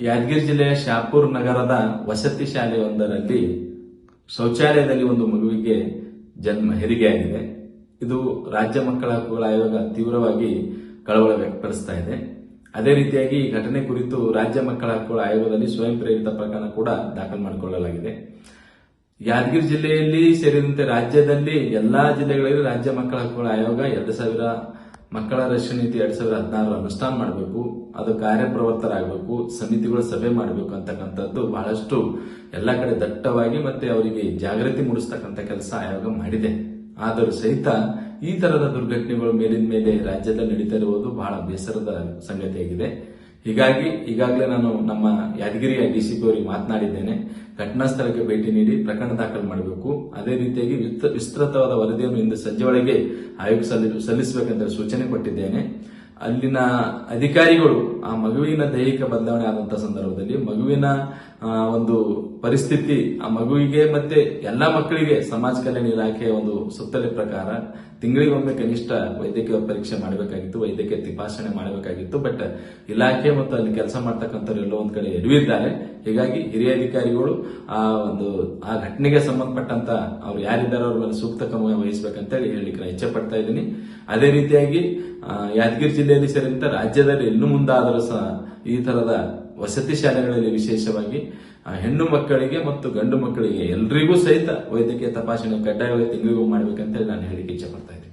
ಯಾದಗಿರಿ ಜಿಲ್ಲೆಯ ಶಾಪುರ್ ನಗರದ ವಸತಿ ಶಾಲೆಯೊಂದರಲ್ಲಿ ಶೌಚಾಲಯದಲ್ಲಿ ಒಂದು ಮಗುವಿಗೆ ಜನ್ಮ ಹೆರಿಗೆಯಾಗಿದೆ ಇದು ರಾಜ್ಯ ಮಕ್ಕಳ ಹಕ್ಕುಗಳ ಆಯೋಗ ತೀವ್ರವಾಗಿ ಕಳವಳ ವ್ಯಕ್ತಪಡಿಸ್ತಾ ಇದೆ. ಅದೇ ರೀತಿಯಾಗಿ ಈ ಘಟನೆ ಕುರಿತು ರಾಜ್ಯ ಮಕ್ಕಳ ಹಕ್ಕುಗಳ ಆಯೋಗದಲ್ಲಿ ಸ್ವಯಂ ಪ್ರೇರಿತ ಪ್ರಕರಣ ಕೂಡ ದಾಖಲು ಮಾಡಿಕೊಳ್ಳಲಾಗಿದೆ. ಯಾದಗಿರಿ ಜಿಲ್ಲೆಯಲ್ಲಿ ಸೇರಿದಂತೆ ರಾಜ್ಯದಲ್ಲಿ ಎಲ್ಲಾ ಜಿಲ್ಲೆಗಳಲ್ಲಿ ರಾಜ್ಯ ಮಕ್ಕಳ ಹಕ್ಕುಗಳ ಆಯೋಗ ಎರಡು ಸಾವಿರ ಮಕ್ಕಳ ರಕ್ಷಣೆ ನೀತಿ ಎರಡ್ ಸಾವಿರದ ಹದಿನಾರು ಅನುಷ್ಠಾನ ಮಾಡಬೇಕು, ಅದು ಕಾರ್ಯಪ್ರವರ್ತರಾಗಬೇಕು, ಸಮಿತಿಗಳು ಸಭೆ ಮಾಡಬೇಕು ಅಂತಕ್ಕಂಥದ್ದು ಬಹಳಷ್ಟು ಎಲ್ಲ ಕಡೆ ದಟ್ಟವಾಗಿ ಮತ್ತೆ ಅವರಿಗೆ ಜಾಗೃತಿ ಮೂಡಿಸ್ತಕ್ಕಂಥ ಕೆಲಸ ಆಯೋಗ ಮಾಡಿದೆ. ಆದರೂ ಸಹಿತ ಈ ತರದ ದುರ್ಘಟನೆಗಳು ಮೇಲಿನ ಮೇಲೆ ರಾಜ್ಯದಲ್ಲಿ ನಡೀತಾ ಇರುವುದು ಬಹಳ ಬೇಸರದ ಸಂಗತಿಯಾಗಿದೆ. ಹೀಗಾಗಿ ಈಗಾಗಲೇ ನಾನು ನಮ್ಮ ಯಾದಗಿರಿಯ ಪಿ ಅವರಿಗೆ ಮಾತನಾಡಿದ್ದೇನೆ. ಘಟನಾ ಸ್ಥಳಕ್ಕೆ ಭೇಟಿ ನೀಡಿ ಪ್ರಕರಣ ದಾಖಲು ಮಾಡಬೇಕು. ಅದೇ ರೀತಿಯಾಗಿ ವಿಸ್ತ- ವಿಸ್ತೃತವಾದ ವರದಿಯನ್ನು ಇಂದು ಸಂಜೆ ಒಳಗೆ ಆಯೋಗ ಸಲ್ಲಿಸಬೇಕೆಂದರೆ ಸೂಚನೆ ಕೊಟ್ಟಿದ್ದೇನೆ. ಅಲ್ಲಿನ ಅಧಿಕಾರಿಗಳು ಆ ಮಗುವಿನ ದೈಹಿಕ ಬದಲಾವಣೆ ಆದಂತಹ ಸಂದರ್ಭದಲ್ಲಿ ಮಗುವಿನ ಒಂದು ಪರಿಸ್ಥಿತಿ, ಆ ಮಗುವಿಗೆ ಮತ್ತೆ ಎಲ್ಲ ಮಕ್ಕಳಿಗೆ ಸಮಾಜ ಕಲ್ಯಾಣ ಇಲಾಖೆಯ ಒಂದು ಸುತ್ತಲೆ ಪ್ರಕಾರ ತಿಂಗಳಿಗೊಮ್ಮೆ ಕನಿಷ್ಠ ವೈದ್ಯಕೀಯ ಪರೀಕ್ಷೆ ಮಾಡಬೇಕಾಗಿತ್ತು, ವೈದ್ಯಕೀಯ ತಪಾಸಣೆ ಮಾಡಬೇಕಾಗಿತ್ತು. ಬಟ್ ಇಲಾಖೆ ಮತ್ತು ಅಲ್ಲಿ ಕೆಲಸ ಮಾಡ್ತಕ್ಕಂಥವ್ರು ಎಲ್ಲೋ ಒಂದ್ ಕಡೆ ಎಡವಿದ್ದಾರೆ. ಹೀಗಾಗಿ ಹಿರಿಯ ಅಧಿಕಾರಿಗಳು ಆ ಒಂದು, ಆ ಘಟನೆಗೆ ಸಂಬಂಧಪಟ್ಟಂತ ಅವ್ರು ಯಾರಿದ್ದಾರೆ ಅವ್ರ ಮೇಲೆ ಸೂಕ್ತ ಕ್ರಮ ವಹಿಸಬೇಕಂತೇಳಿ ಹೇಳಲಿಕ್ಕೆ ನಾನು ಇಚ್ಛೆ ಪಡ್ತಾ ಇದ್ದೀನಿ. ಅದೇ ರೀತಿಯಾಗಿ ಯಾದಗಿರಿ ಜಿಲ್ಲೆಯಲ್ಲಿ ಸೇರಿದಂತ ರಾಜ್ಯದಲ್ಲಿ ಇನ್ನು ಮುಂದಾದರೂ ಸಹ ಈ ತರದ ವಸತಿ ಶಾಲೆಗಳಲ್ಲಿ ವಿಶೇಷವಾಗಿ ಹೆಣ್ಣು ಮಕ್ಕಳಿಗೆ ಮತ್ತು ಗಂಡು ಮಕ್ಕಳಿಗೆ ಎಲ್ರಿಗೂ ಸಹಿತ ವೈದ್ಯಕೀಯ ತಪಾಸಣೆ ಕಡ್ಡಾಯವಾಗಿ ತಿಂಗಳಿಗೂ ಮಾಡ್ಬೇಕಂತೇಳಿ ನಾನು ಹೇಳಿಕ್ಕೆ ಇಚ್ಛೆ ಪಡ್ತಾ ಇದ್ದೀನಿ.